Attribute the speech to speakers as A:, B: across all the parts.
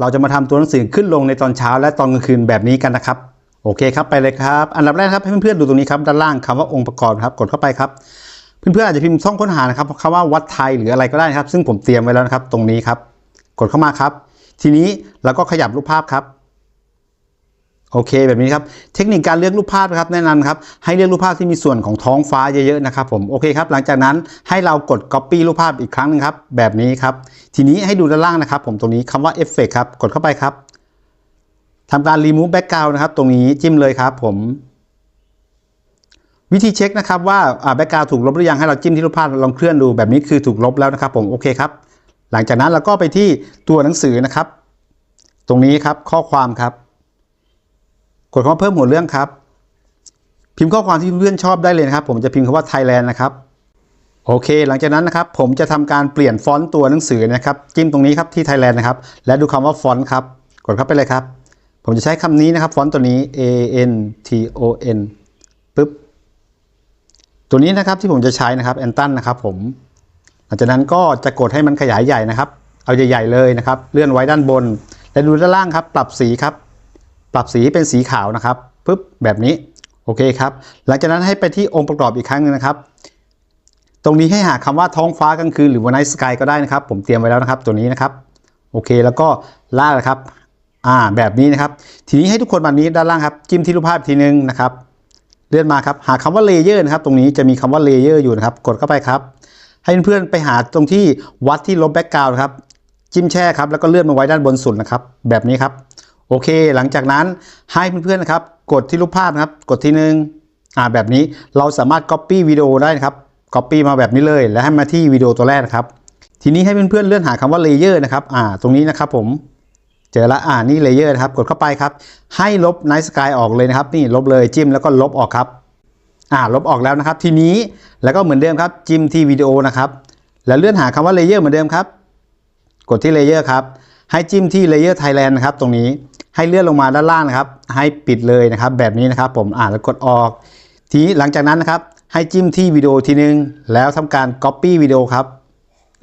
A: เราจะมาทำตัวหนังสือขึ้นลงในตอนเช้าและตอนกลางคืนแบบนี้กันนะครับ โอเคครับไปเลยครับ อันดับแรกครับให้เพื่อนๆดูตรงนี้ครับด้านล่างคำว่าองค์ประกอบครับกดเข้าไปครับ เพื่อนๆอาจจะพิมพ์ช่องค้นหานะครับคำว่าวัดไทยหรืออะไรก็ได้นะครับ ซึ่งผมเตรียมไว้แล้วนะครับตรงนี้ครับ กดเข้ามาครับ ทีนี้เราก็ขยับรูปภาพครับ โอเคแบบนี้ครับเทคนิคการเลือกรูปภาพนะครับแนะนำครับให้เลือกรูปภาพที่มีส่วนของท้องฟ้าเยอะๆนะครับผมโอเคครับหลังจากนั้นให้เรากด Copy รูปภาพอีกครั้งหนึงครับแบบนี้ครับทีนี้ให้ดูด้านล่างนะครับ ผมตรงนี้คำว่า Effect ครับกดเข้าไปครับทำการ Remove Background นะครับ ตรงนี้จิ้มเลยครับ ผมวิธีเช็คนะครับว่าแบ็กกราวถูกลบหรือยังให้เราจิ้มที่รูปภาพลองเคลื่อนดูแบบนี้คือถูกลบแล้วนะครับ ผมโอเคครับ หลังจากนั้นเราก็ไปที่ตัวหนังสือนะครับ ตรงนี้ครับข้อความครับ กดคำว่าเพิ่มหัวเรื่องครับ พิมพ์ข้อความที่เพื่อนชอบได้เลยนะครับ ผมจะพิมพ์คำว่า Thailand นะครับ โอเค หลังจากนั้นนะครับ ผมจะทำการเปลี่ยนฟอนต์ตัวหนังสือนะครับ จิ้มตรงนี้ครับที่ Thailand นะครับ และดูคำว่าฟอนต์ครับ กดเข้าไปเลยครับ ผมจะใช้คำนี้นะครับ ฟอนต์ตัวนี้ A N T O N ปึ๊บ ตัวนี้นะครับที่ผมจะใช้นะครับแอนตันนะครับ ผม หลังจากนั้นก็จะกดให้มันขยายใหญ่นะครับ เอาใหญ่ๆเลยนะครับ เลื่อนไว้ด้านบน และดูด้านล่างครับ ปรับสีครับ ปรับสีเป็นสีขาวนะครับปึ๊บแบบนี้โอเคครับ หลังจากนั้นให้ไปที่องค์ประกอบอีกครั้งหนึงนะครับ ตรงนี้ให้หาคำว่าท้องฟ้ากลางคืนหรือว่าไนท์สกายก็ได้นะครับ ผมเตรียมไว้แล้วนะครับ ตัวนี้นะครับโอเค แล้วก็ลากนะครับอ่าแบบนี้นะครับ ทีนี้ให้ทุกคนมานี้ด้านล่างครับจิ้มที่รูปภาพทีนึงนะครับเลื่อนมาครับหาคำว่าเลเยอร์นะครับ ตรงนี้จะมีคำว่าเลเยอร์อยู่นะครับ กดเข้าไปครับ ให้เพื่อนๆไปหาตรงที่วัดที่ลบแบ็กกราวด์ครับ จิ้มแช่ครับแล้วก็เลื่อนมาไว้ด้านบนสุดนะครับ แบบนี้ครับ โอเค หลังจากนั้นให้เพื่อนๆนะครับ กดที่รูปภาพนะครับ กดทีนึงอ่าแบบนี้เราสามารถ Copy วิดีโอได้นะครับ Copy มาแบบนี้เลย แล้วให้มาที่วิดีโอตัวแรกนะครับ ทีนี้ให้เพื่อนๆเลื่อนหาคำว่าเลเยอร์นะครับอ่าตรงนี้นะครับผมเจอละอ่านี่เลเยอร์นะครับ กดเข้าไปครับ ให้ลบ Night Sky ออกเลยนะครับ นี่ลบเลยจิ้มแล้วก็ลบออกครับอ่าลบออกแล้วนะครับ ทีนี้แล้วก็เหมือนเดิมครับจิ้มที่วิดีโอนะครับ แล้วเลื่อนหาคำว่าเลเยอร์เหมือนเดิมครับ กดที่เลเยอร์ครับ ให้จิ้มที่เลเยอร์ไทยแลนด์นะครับตรงนี้ให้เลื่อนลงมาด้านล่างนะครับ ให้ปิดเลยนะครับ แบบนี้นะครับ ผมอ่านแล้วกดออก ทีหลังจากนั้นนะครับ ให้จิ้มที่วิดีโอทีนึง แล้วทำการ Copy วิดีโอครับ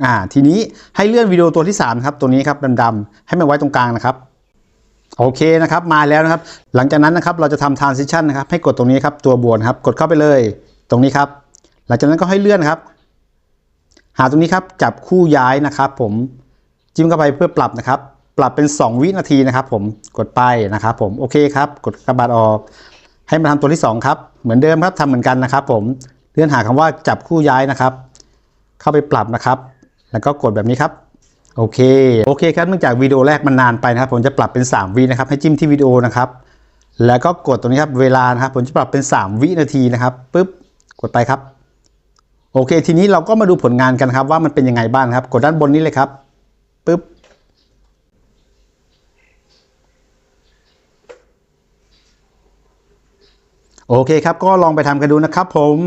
A: อ่าทีนี้ให้เลื่อนวิดีโอตัวที่3ครับตัวนี้ครับดำๆให้มันไว้ตรงกลางนะครับโอเคนะครับมาแล้วนะครับ หลังจากนั้นนะครับเราจะทำ transition นะครับให้กดตรงนี้ครับตัวบวนครับ กดเข้าไปเลยตรงนี้ครับ หลังจากนั้นก็ให้เลื่อนครับ หาตรงนี้ครับจับคู่ย้ายนะครับ ผม จิ้มเข้าไปเพื่อปรับนะครับ ปรับเป็น 2 วินาทีนะครับ ผมกดไปนะครับ ผมโอเคครับ กดกระบาดออก ให้มาทำตัวที่ 2 ครับ เหมือนเดิมครับทำเหมือนกันนะครับ ผมเลื่อนหาคำว่าจับคู่ย้ายนะครับ เข้าไปปรับนะครับ แล้วก็กดแบบนี้ครับโอเคโอเคครับเนื่องจากวิดีโอแรกมันนานไปนะครับ ผมจะปรับเป็น 3 วินะครับ ให้จิ้มที่วิดีโอนะครับ แล้วก็กดตรงนี้ครับเวลานะครับ ผมจะปรับเป็น 3 วินาทีนะครับปึ๊บกดไปครับ โอเค ทีนี้เราก็มาดูผลงานกันครับ ว่ามันเป็นยังไงบ้างครับ กดด้านบนนี้เลยครับ ปึ๊บ โอเคครับ ก็ลองไปทำกันดูนะครับผม